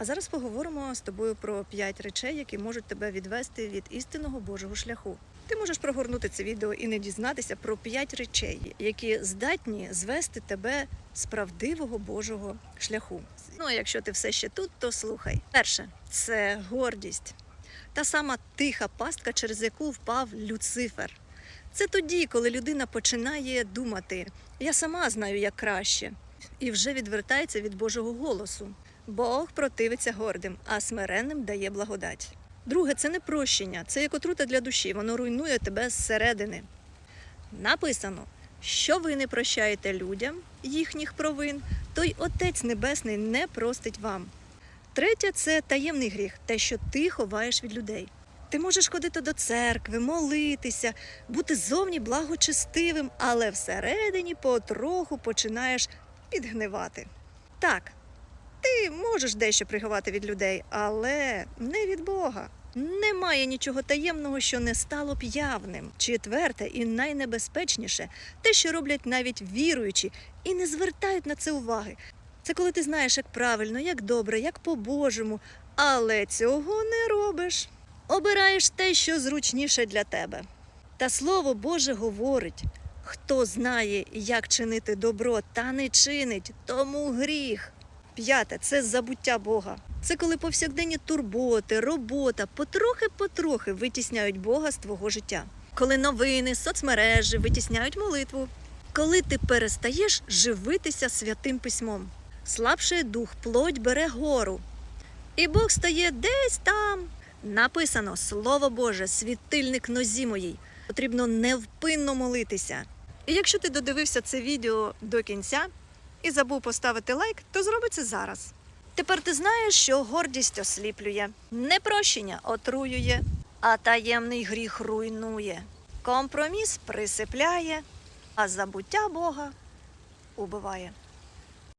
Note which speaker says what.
Speaker 1: А зараз поговоримо з тобою про п'ять речей, які можуть тебе відвести від істинного Божого шляху. Ти можеш прогорнути це відео і не дізнатися про п'ять речей, які здатні звести тебе з правдивого Божого шляху. Ну а якщо ти все ще тут, то слухай. Перше це гордість, та сама тиха пастка, через яку впав Люцифер. Це тоді, коли людина починає думати: я сама знаю, як краще, і вже відвертається від Божого голосу. Бог противиться гордим, а смиренним дає благодать. Друге, це не прощення, це як отрута для душі, воно руйнує тебе зсередини. Написано, що ви не прощаєте людям їхніх провин, то й Отець Небесний не простить вам. Третє це таємний гріх, те, що ти ховаєш від людей. Ти можеш ходити до церкви, молитися, бути зовні благочестивим, але всередині потроху починаєш підгнивати. Так, ти можеш дещо приховати від людей, але не від Бога. Немає нічого таємного, що не стало б явним. Четверте і найнебезпечніше те, що роблять навіть віруючі і не звертають на це уваги. Це коли ти знаєш, як правильно, як добре, як по-божому, але цього не робиш. Обираєш те, що зручніше для тебе. Та слово Боже говорить: хто знає, як чинити добро та не чинить, тому гріх. П'яте це забуття Бога. Це коли повсякденні турботи, робота потрохи-потрохи витісняють Бога з твого життя. Коли новини, соцмережі витісняють молитву. Коли ти перестаєш живитися святим письмом. Слабший дух, плоть бере гору. І Бог стає десь там. Написано Слово Боже, світильник нозі моїй. Потрібно невпинно молитися. І якщо ти додивився це відео до кінця і забув поставити лайк, то зроби це зараз. Тепер ти знаєш, що гордість осліплює, непрощення отруює, а таємний гріх руйнує. Компроміс присипляє, а забуття Бога убиває.